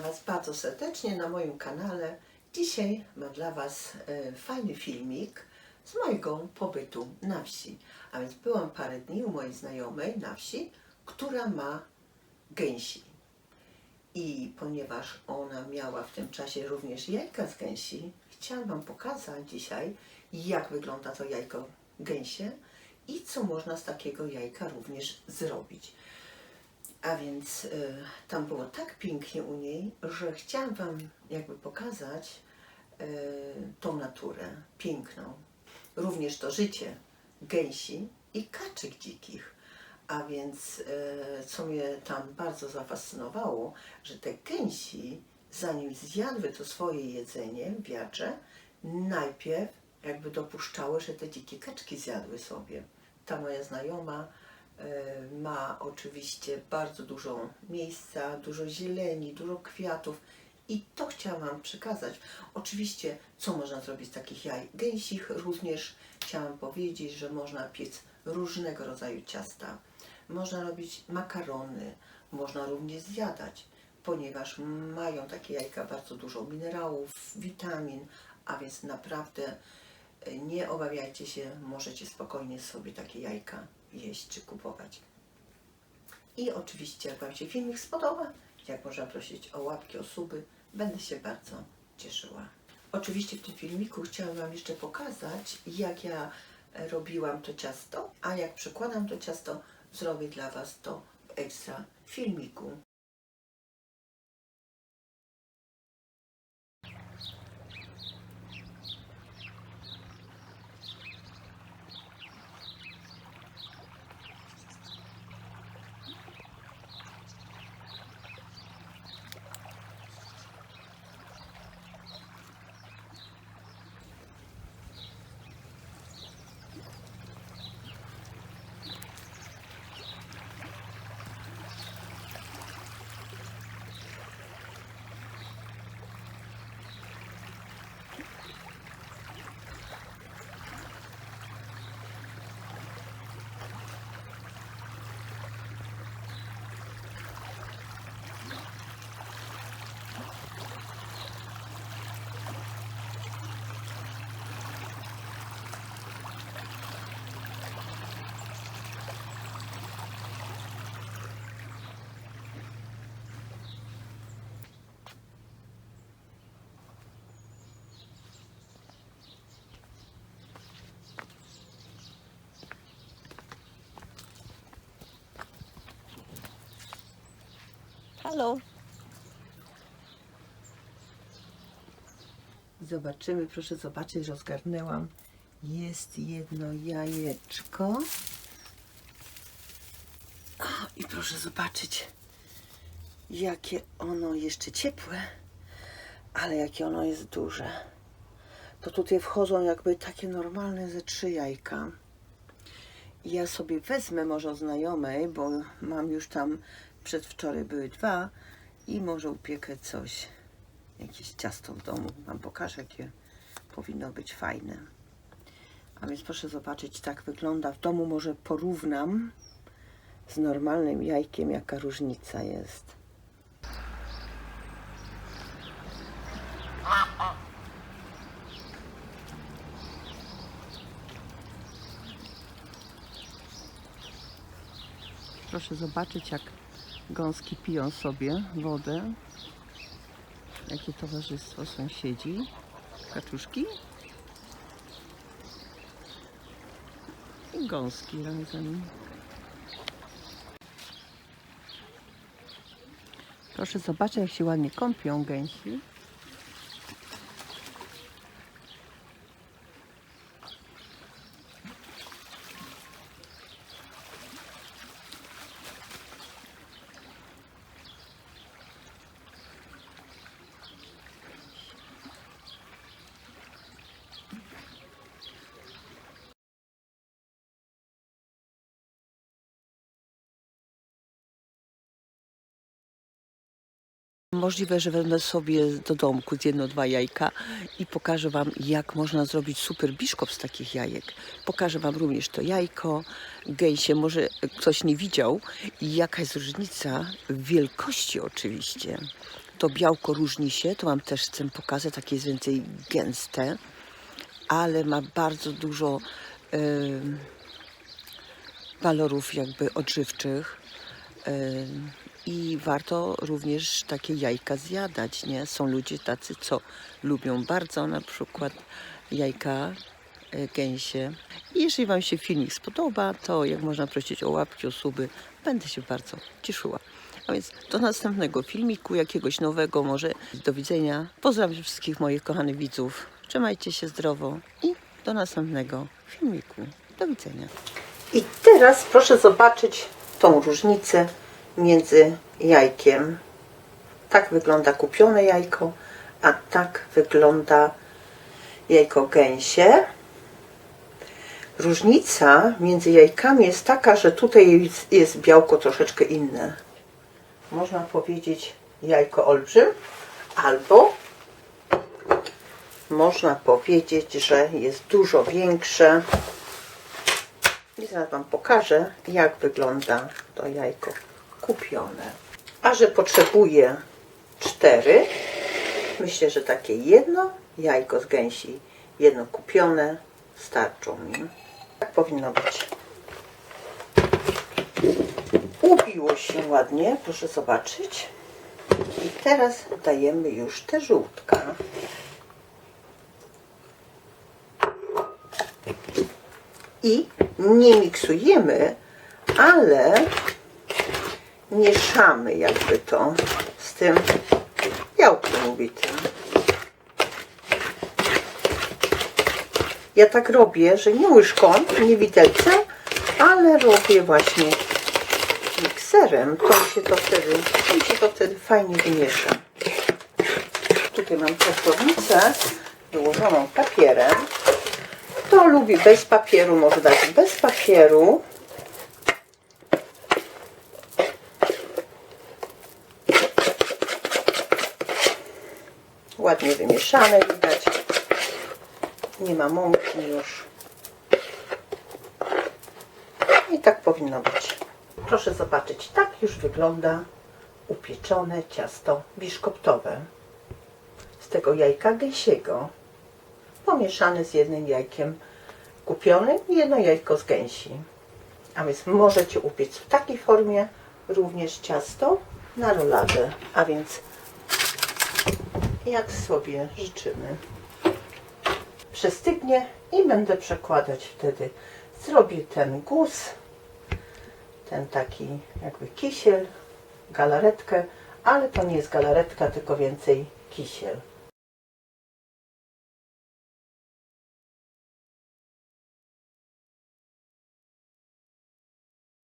Was bardzo serdecznie na moim kanale. Dzisiaj mam dla Was e, fajny filmik z mojego pobytu na wsi. A więc byłam parę dni u mojej znajomej na wsi, która ma gęsi. I ponieważ ona miała w tym czasie również jajka z gęsi, chciałam Wam pokazać dzisiaj, jak wygląda to jajko gęsie i co można z takiego jajka również zrobić. A więc y, tam było tak pięknie u niej, że chciałam Wam jakby pokazać y, tą naturę piękną. Również to życie gęsi i kaczek dzikich. A więc y, co mnie tam bardzo zafascynowało, że te gęsi, zanim zjadły to swoje jedzenie, wiacze, najpierw jakby dopuszczały, że te dzikie kaczki zjadły sobie. Ta moja znajoma ma oczywiście bardzo dużo miejsca, dużo zieleni, dużo kwiatów i to chciałam Wam przekazać. Oczywiście, co można zrobić z takich jaj gęsich, również chciałam powiedzieć, że można piec różnego rodzaju ciasta. Można robić makarony, można również zjadać, ponieważ mają takie jajka bardzo dużo minerałów, witamin, a więc naprawdę e, nie obawiajcie się, możecie spokojnie sobie takie jajka jeść czy kupować. I oczywiście, jak Wam się filmik spodoba, jak można prosić o łapki, o suby, będę się bardzo cieszyła. Oczywiście w tym filmiku chciałam Wam jeszcze pokazać, jak ja e, robiłam to ciasto, a jak przekładam to ciasto, zrobię dla Was to w ekstra filmiku. Halo. Zobaczymy, proszę zobaczyć, rozgarnęłam. Jest jedno jajeczko. O, I proszę zobaczyć, jakie ono jeszcze ciepłe, ale jakie ono jest duże. To tutaj wchodzą jakby takie normalne ze trzy jajka. Ja sobie wezmę może od znajomej, bo mam już tam przedwczoraj były dwa i może upiekę coś, jakieś ciasto w domu. Wam pokażę, jakie powinno być fajne. A więc proszę zobaczyć, tak wygląda. W domu może porównam z normalnym jajkiem, jaka różnica jest. Proszę zobaczyć, jak gąski piją sobie wodę. Jakie towarzystwo sąsiedzi. Kaczuszki. I gąski razem. Proszę zobaczyć, jak się ładnie kąpią gęsi. Możliwe, że wezmę sobie do domku jedno, dwa jajka i pokażę Wam, jak można zrobić super biszkopt z takich jajek. Pokażę Wam również to jajko, gęsie, może ktoś nie widział i jaka jest różnica w wielkości oczywiście. to białko różni się, to Wam też chcę pokazać, takie jest więcej gęste, ale ma bardzo dużo em, walorów jakby odżywczych. I warto również takie jajka zjadać, nie? Są ludzie tacy, co lubią bardzo na przykład jajka e, gęsie. I jeżeli Wam się filmik spodoba, to jak można prosić o łapki, o suby, będę się bardzo cieszyła. A więc do następnego filmiku, jakiegoś nowego może. Do widzenia. Pozdrawiam wszystkich moich kochanych widzów. Trzymajcie się zdrowo i do następnego filmiku. Do widzenia. I teraz proszę zobaczyć tą różnicę między jajkiem. Tak wygląda kupione jajko, a tak wygląda jajko gęsie. Różnica między jajkami jest taka, że tutaj jest, białko troszeczkę inne. Można powiedzieć jajko olbrzym, albo można powiedzieć, że jest dużo większe. I zaraz Wam pokażę, jak wygląda to jajko kupione. A że potrzebuję cztery, myślę, że takie jedno jajko z gęsi, jedno kupione, starczą mi. Tak powinno być. Ubiło się ładnie, proszę zobaczyć. I teraz dajemy już te żółtka. I nie miksujemy, ale mieszamy jakby to z tym białkiem ubitym. Ja tak robię, że nie łyżką, nie widelcem, ale robię właśnie mikserem. To mi się to wtedy, mi się to wtedy fajnie wymiesza. Tutaj mam prostownicę wyłożoną papierem. Kto lubi bez papieru, może dać bez papieru. Ładnie wymieszane widać. Nie ma mąki już. I tak powinno być. Proszę zobaczyć, tak już wygląda upieczone ciasto biszkoptowe z tego jajka gęsiego pomieszane z jednym jajkiem kupionym i jedno jajko z gęsi. A więc możecie upiec w takiej formie również ciasto na roladę. A więc jak sobie życzymy. Przestygnie i będę przekładać wtedy. Zrobię ten guz, ten taki jakby kisiel, galaretkę, ale to nie jest galaretka, tylko więcej kisiel.